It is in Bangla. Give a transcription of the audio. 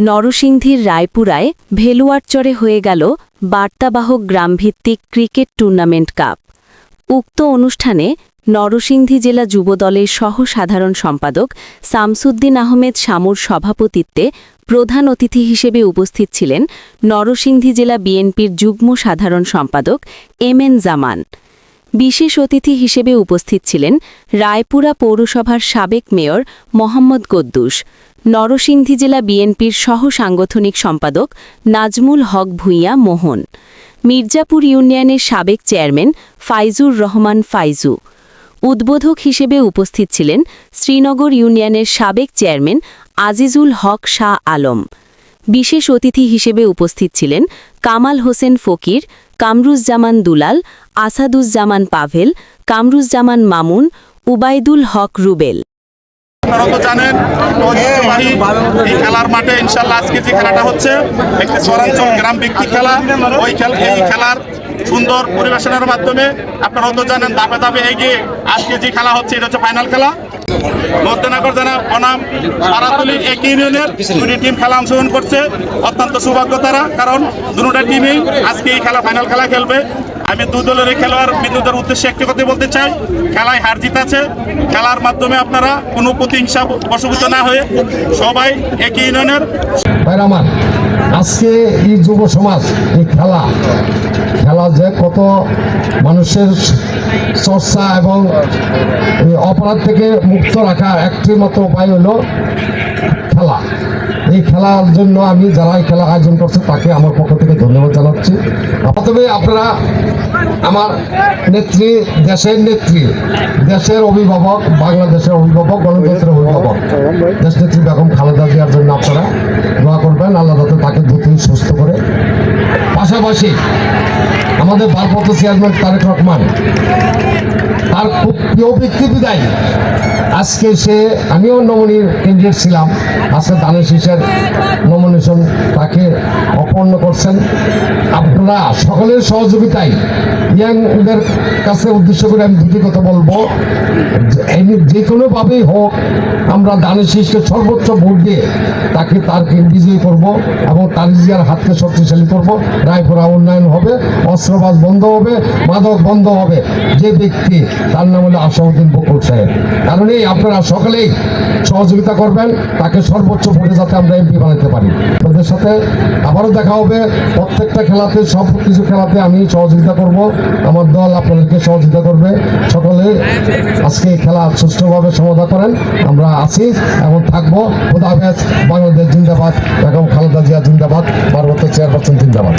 নরসিংদীর রায়পুরায় ভেলুয়ারচরে হয়ে গেল বার্তাবাহক গ্রামভিত্তিক ক্রিকেট টুর্নামেন্ট কাপ। উক্ত অনুষ্ঠানে নরসিংদী জেলা যুবদলের সহ সাধারণ সম্পাদক শামসুদ্দিন আহমেদ শামুর সভাপতিত্বে প্রধান অতিথি হিসেবে উপস্থিত ছিলেন নরসিংদী জেলা বিএনপির যুগ্ম সাধারণ সম্পাদক এম এন জামান। বিশেষ অতিথি হিসেবে উপস্থিত ছিলেন রায়পুরা পৌরসভার সাবেক মেয়র মোহাম্মদ কদ্দুস নরসিংদী জেলা বিএনপির সহ সাংগঠনিক সম্পাদক নাজমুল হক ভূঁইয়া মোহন, মির্জাপুর ইউনিয়নের সাবেক চেয়ারম্যান ফাইজুর রহমান ফাইজু, উদ্বোধক হিসেবে উপস্থিত ছিলেন শ্রীনগর ইউনিয়নের সাবেক চেয়ারম্যান আজিজুল হক শাহ আলম। বিশেষ অতিথি হিসেবে উপস্থিত ছিলেন কামাল হোসেন ফকির, কামরুজ্জামান দুলাল, আসাদুজ্জামান পাভেল, কামরুজ্জামান মামুন উবাইদুল হক রুবেল। আপনারা তো জানেন ঐতিহ্যবাহী এই খেলার মাঠে ইনশাল্লাহ আজকে যে খেলাটা হচ্ছে, একটি শহরাঞ্চল গ্রাম ভিত্তিক খেলা। ওই খেল এই খেলার সুন্দর পরিবেশনের মাধ্যমে আপনারা তো জানেন দাপে দাপে এগিয়ে আজকে যে খেলা হচ্ছে, এটা হচ্ছে ফাইনাল খেলা। মধ্যনগর জানা বনাম পাড়াতলি এক ইউনিয়নের দুটি টিম খেলা অংশগ্রহণ করছে। অত্যন্ত সৌভাগ্য তারা, কারণ দুটা টিমই আজকে এই খেলা ফাইনাল খেলা খেলবে। আমি দু দলের খেলোয়াড় বিন্দুদের উদ্দেশ্যে একটি কথা বলতে চাই, খেলায় হার জিত আছে খেলার মাধ্যমে আপনারা কোনো প্রতিহিংসা বশভূত না হয়ে সবাই একই ইউনিয়নের। আমার, আজকে এই যুব সমাজ, এই খেলা খেলা যে কত মানুষের চর্চা এবং অপরাধ থেকে মুক্ত রাখার একটি মাত্র উপায় হলো খেলা। এই খেলার জন্য আমি যারা এই খেলা আয়োজন করছে তাকে আমার পক্ষ থেকে ধন্যবাদ জানাচ্ছি। প্রথমে আপনারা আমার নেত্রী, দেশের নেত্রী, দেশের অভিভাবক, বাংলাদেশের অভিভাবক, গণতন্ত্রের অভিভাবক দেশ নেত্রী বেগম খালেদা জিয়ার জন্য আপনারা দোয়া করবেন, আল্লাহ তাকে দ্রুতই সুস্থ করে। পাশাপাশি আমাদের ভারপ্রাপ্ত চেয়ারম্যান তারেক রহমান, তার খুব প্রিয় ব্যক্তি বিদায়। আজকে সে, আমিও নমনির ক্যান্ডিডেট ছিলাম। আজকে দানের শীষের নমিনেশন তাকে অপন্ন করছেন। আপনারা সকলের সহযোগিতায় ইয়াংদের কাছে উদ্দেশ্য করে আমি দুটি কথা বলব। যে কোনোভাবেই হোক, আমরা দানের শীষকে সর্বোচ্চ ভোট দিয়ে তাকে তারকে বিজয়ী করব এবং তার জিয়ার হাতকে শক্তিশালী করব। রায়পুরা উন্নয়ন হবে, অস্ত্রবাজ বন্ধ হবে, মাদক বন্ধ হবে। যে ব্যক্তি, তার নাম হলো আসাউদ্দিন বকুল সাহেব। কারণেই আপনারা সকলেই সহযোগিতা করবেন, তাকে সর্বোচ্চ ভোটে যাতে আমরা এমপি বানাতে পারি। তাদের সাথে আবারও দেখা হবে। প্রত্যেকটা খেলাতে, সব কিছু খেলাতে আমি সহযোগিতা করব। আমার দল আপনাদেরকে সহযোগিতা করবে। সকলে আজকে খেলা সুষ্ঠুভাবে সমাধান করেন। আমরা আছি এবং থাকব। খোদা খোদাফেজ বাংলাদেশ জিন্দাবাদ। এবং খালেদা জিয়া জিন্দাবাদ। পার্বত্য চেয়ারপারসন জিন্দাবাদ।